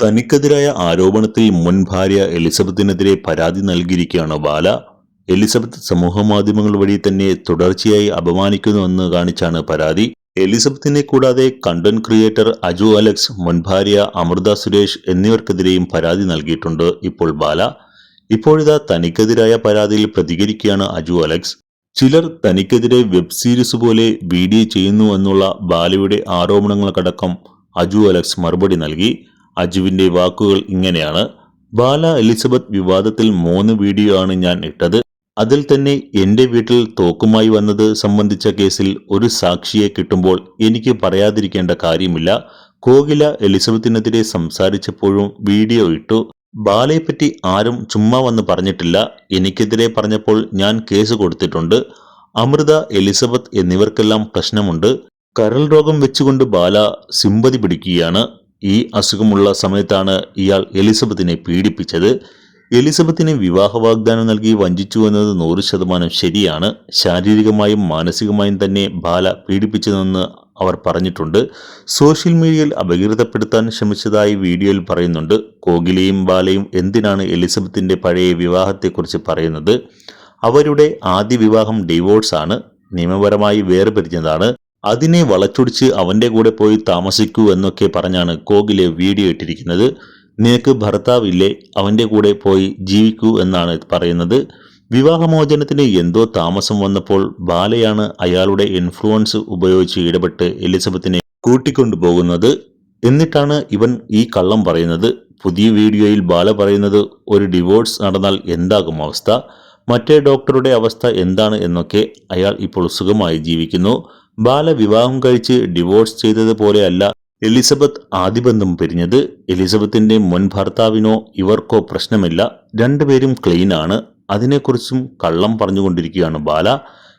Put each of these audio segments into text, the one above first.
തനിക്കെതിരായ ആരോപണത്തിൽ മുൻ ഭാര്യ എലിസബത്തിനെതിരെ പരാതി നൽകിയിരിക്കുകയാണ് ബാല. എലിസബത്ത് സമൂഹമാധ്യമങ്ങൾ വഴി തന്നെ തുടർച്ചയായി അപമാനിക്കുന്നുവെന്ന് കാണിച്ചാണ് പരാതി. എലിസബത്തിനെ കൂടാതെ കണ്ടന്റ് ക്രിയേറ്റർ അജു അലക്സ് മുൻ ഭാര്യ അമൃത സുരേഷ് എന്നിവർക്കെതിരെയും പരാതി നൽകിയിട്ടുണ്ട് ഇപ്പോൾ ബാല. ഇപ്പോഴിതാ തനിക്കെതിരായ പരാതിയിൽ പ്രതികരിക്കുകയാണ് അജു അലക്സ്. ചിലർ തനിക്കെതിരെ വെബ് സീരീസ് പോലെ വീഡിയോ ചെയ്യുന്നു എന്നുള്ള ബാലയുടെ ആരോപണങ്ങൾക്കടക്കം അജു അലക്സ് മറുപടി നൽകി. അജുവിന്റെ വാക്കുകൾ ഇങ്ങനെയാണ്. ബാല എലിസബത്ത് വിവാദത്തിൽ മൂന്ന് വീഡിയോ ആണ് ഞാൻ ഇട്ടത്. അതിൽ തന്നെ എന്റെ വീട്ടിൽ തോക്കുമായി വന്നത് സംബന്ധിച്ച കേസിൽ ഒരു സാക്ഷിയെ കിട്ടുമ്പോൾ എനിക്ക് പറയാതിരിക്കേണ്ട കാര്യമില്ല. കോകില എലിസബത്തിനെതിരെ സംസാരിച്ചപ്പോഴും വീഡിയോ ഇട്ടു. ബാലയെപ്പറ്റി ആരും ചുമ്മാ വന്ന് പറഞ്ഞിട്ടില്ല. എനിക്കെതിരെ പറഞ്ഞപ്പോൾ ഞാൻ കേസ് കൊടുത്തിട്ടുണ്ട്. അമൃത എലിസബത്ത് എന്നിവർക്കെല്ലാം പ്രശ്നമുണ്ട്. കരൾ രോഗം വെച്ചുകൊണ്ട് ബാല സിമ്പതി പിടിക്കുകയാണ്. ഈ അസുഖമുള്ള സമയത്താണ് ഇയാൾ എലിസബത്തിനെ പീഡിപ്പിച്ചത്. എലിസബത്തിനെ വിവാഹ വാഗ്ദാനം നൽകി വഞ്ചിച്ചു എന്നത് നൂറ് ശതമാനം ശരിയാണ്. ശാരീരികമായും മാനസികമായും തന്നെ ബാല പീഡിപ്പിച്ചതെന്ന് അവർ പറഞ്ഞിട്ടുണ്ട്. സോഷ്യൽ മീഡിയയിൽ അപകീർത്തപ്പെടുത്താൻ ശ്രമിച്ചതായി വീഡിയോയിൽ പറയുന്നുണ്ട്. കോകിലയും ബാലയും എന്തിനാണ് എലിസബത്തിന്റെ പഴയ വിവാഹത്തെക്കുറിച്ച് പറയുന്നത്? അവരുടെ ആദ്യ വിവാഹം ഡിവോഴ്സാണ്. നിയമപരമായി വേർപിരിഞ്ഞതാണ്. അതിനെ വളച്ചൊടിച്ച് അവന്റെ കൂടെ പോയി താമസിക്കൂ എന്നൊക്കെ പറഞ്ഞാണ് കോകിലെ വീഡിയോ ഇട്ടിരിക്കുന്നത്. നിനക്ക് ഭർത്താവില്ലേ? അവന്റെ കൂടെ പോയി ജീവിക്കൂ എന്നാണ് പറയുന്നത്. വിവാഹമോചനത്തിന് എന്തോ താമസം വന്നപ്പോൾ ബാലയാണ് അയാളുടെ ഇൻഫ്ലുവൻസ് ഉപയോഗിച്ച് ഇടപെട്ട് എലിസബത്തിനെ കൂട്ടിക്കൊണ്ടുപോകുന്നത് എന്നിട്ടാണ് ഇവൻ ഈ കള്ളം പറയുന്നത്. പുതിയ വീഡിയോയിൽ ബാല പറയുന്നത് ഒരു ഡിവോഴ്സ് നടന്നാൽ എന്താകും അവസ്ഥ? മറ്റേ ഡോക്ടറുടെ അവസ്ഥ എന്താണ്? എന്നൊക്കെ അയാൾ ഇപ്പോൾ സുഖമായി ജീവിക്കുന്നു. ബാല വിവാഹം കഴിച്ച് ഡിവോഴ്സ് ചെയ്തതുപോലെയല്ല എലിസബത്ത് ആദിബന്ധം പിരിഞ്ഞത്. എലിസബത്തിന്റെ മുൻ ഭർത്താവിനോ ഇവർക്കോ പ്രശ്നമില്ല. രണ്ടുപേരും ക്ലീൻ ആണ്. അതിനെക്കുറിച്ചും കള്ളം പറഞ്ഞുകൊണ്ടിരിക്കുകയാണ് ബാല.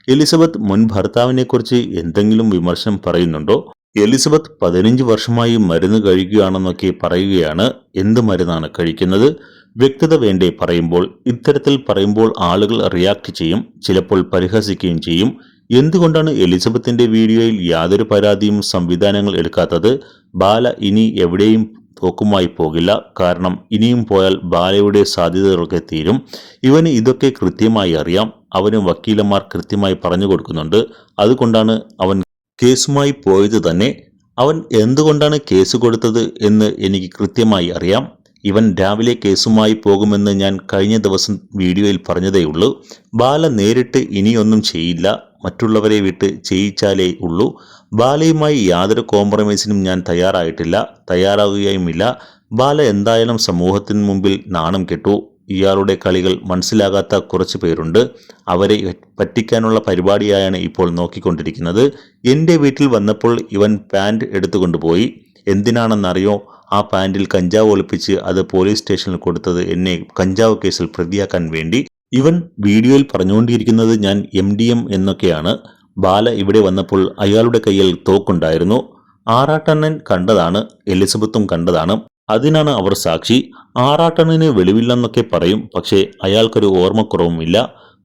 എലിസബത്ത് മുൻ ഭർത്താവിനെക്കുറിച്ച് എന്തെങ്കിലും വിമർശനം പറയുന്നുണ്ടോ? എലിസബത്ത് പതിനഞ്ച് വർഷമായി മരുന്ന് കഴിക്കുകയാണെന്നൊക്കെ പറയുകയാണ്. എന്ത് മരുന്നാണ് കഴിക്കുന്നത്? വ്യക്തത വേണ്ടേ പറയുമ്പോൾ ഇത്തരത്തിൽ പറയുമ്പോൾ ആളുകൾ റിയാക്ട് ചെയ്യും ചിലപ്പോൾ പരിഹസിക്കുകയും ചെയ്യും. എന്തുകൊണ്ടാണ് എലിസബത്തിന്റെ വീഡിയോയിൽ യാതൊരു പരാതിയും സംവിധാനങ്ങൾ എടുക്കാത്തത്? ബാല ഇനി എവിടെയും തോക്കുമായി പോകില്ല. കാരണം ഇനിയും പോയാൽ ബാലയുടെ സാധ്യതകളൊക്കെ തീരും. ഇവന് ഇതൊക്കെ കൃത്യമായി അറിയാം. അവന് വക്കീലന്മാർ കൃത്യമായി പറഞ്ഞു കൊടുക്കുന്നുണ്ട്. അതുകൊണ്ടാണ് അവൻ കേസുമായി പോയത് തന്നെ. അവൻ എന്തുകൊണ്ടാണ് കേസ് കൊടുത്തത് എന്ന് എനിക്ക് കൃത്യമായി അറിയാം. ഇവൻ രാവിലെ കേസുമായി പോകുമെന്ന് ഞാൻ കഴിഞ്ഞ ദിവസം വീഡിയോയിൽ പറഞ്ഞതേയുള്ളൂ. ബാല നേരിട്ട് ഇനിയൊന്നും ചെയ്യില്ല. മറ്റുള്ളവരെ വിട്ട് ചെയ്യിച്ചാലേ ഉള്ളൂ. ബാലയുമായി യാതൊരു കോംപ്രമൈസിനും ഞാൻ തയ്യാറായിട്ടില്ല. തയ്യാറാകുകയുമില്ല ബാല എന്തായാലും സമൂഹത്തിന് മുമ്പിൽ നാണം കെട്ടു. ഇയാളുടെ കളികൾ മനസ്സിലാകാത്ത കുറച്ച് പേരുണ്ട്. അവരെ പറ്റിക്കാനുള്ള പരിപാടിയായാണ് ഇപ്പോൾ നോക്കിക്കൊണ്ടിരിക്കുന്നത്. എന്റെ വീട്ടിൽ വന്നപ്പോൾ ഇവൻ പാന്റ് എടുത്തുകൊണ്ടുപോയി. എന്തിനാണെന്നറിയോ? ആ പാൻറിൽ കഞ്ചാവ് ഒളിപ്പിച്ച് അത് പോലീസ് സ്റ്റേഷനിൽ കൊടുത്തത് എന്നെ കഞ്ചാവ് കേസിൽ പ്രതിയാക്കാൻ വേണ്ടി. ഇവൻ വീഡിയോയിൽ പറഞ്ഞുകൊണ്ടിരിക്കുന്നത് ഞാൻ എം ഡി എം എന്നൊക്കെയാണ്. ബാല ഇവിടെ വന്നപ്പോൾ അയാളുടെ കയ്യിൽ തോക്കുണ്ടായിരുന്നു. ആറാട്ടണ്ണൻ കണ്ടതാണ് എലിസബത്തും കണ്ടതാണ്. അതിനാണ് അവർ സാക്ഷി. ആറാട്ടണ്ണന് വെളിവില്ലെന്നൊക്കെ പറയും പക്ഷേ അയാൾക്കൊരു ഓർമ്മക്കുറവുമില്ല.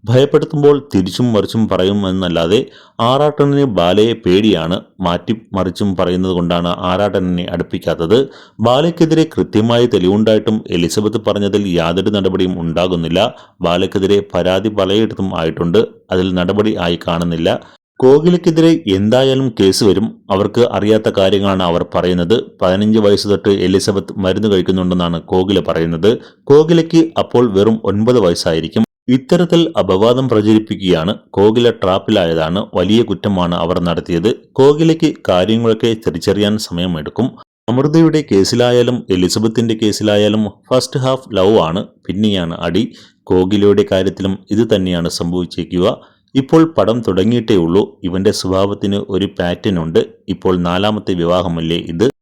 ഭയപ്പെടുത്തുമ്പോൾ തിരിച്ചും മറിച്ചും പറയുമെന്നല്ലാതെ ആറാട്ടനെ ബാലയെ പേടിയാണ് മാറ്റി മറിച്ചും പറയുന്നത് കൊണ്ടാണ് ആറാട്ടനെ അടുപ്പിക്കാത്തത്. ബാലയ്ക്കെതിരെ കൃത്യമായ തെളിവുണ്ടായിട്ടും എലിസബത്ത് പറഞ്ഞതിൽ യാതൊരു നടപടിയും ഉണ്ടാകുന്നില്ല. ബാലയ്ക്കെതിരെ പരാതി പലയിടത്തും ആയിട്ടുണ്ട്. അതിൽ നടപടി ആയി കാണുന്നില്ല. കോകിലയ്ക്കെതിരെ എന്തായാലും കേസ് വരും. അവർക്ക് അറിയാത്ത കാര്യങ്ങളാണ് അവർ പറയുന്നത്. പതിനഞ്ച് വയസ്സ് തൊട്ട് എലിസബത്ത് മരുന്ന് കഴിക്കുന്നുണ്ടെന്നാണ് കോകില പറയുന്നത്. കോകിലയ്ക്ക് അപ്പോൾ വെറും ഒൻപത് വയസ്സായിരിക്കും. ഇത്തരത്തിൽ അപവാദം പ്രചരിപ്പിക്കുകയാണ് കോകില ട്രാപ്പിലായതാണ് വലിയ കുറ്റമാണ് അവർ നടത്തിയത്. കോകിലയ്ക്ക് കാര്യങ്ങളൊക്കെ തിരിച്ചറിയാൻ സമയമെടുക്കും. അമൃതയുടെ കേസിലായാലും എലിസബത്തിന്റെ കേസിലായാലും ഫസ്റ്റ് ഹാഫ് ലവ് ആണ് പിന്നെയാണ് അടി. കോകിലയുടെ കാര്യത്തിലും ഇത് തന്നെയാണ് സംഭവിച്ചേക്കുക. ഇപ്പോൾ പടം തുടങ്ങിയിട്ടേ ഉള്ളൂ. ഇവന്റെ സ്വഭാവത്തിന് ഒരു പാറ്റേൺ ഉണ്ട്. ഇപ്പോൾ നാലാമത്തെ വിവാഹമല്ലേ ഇത്?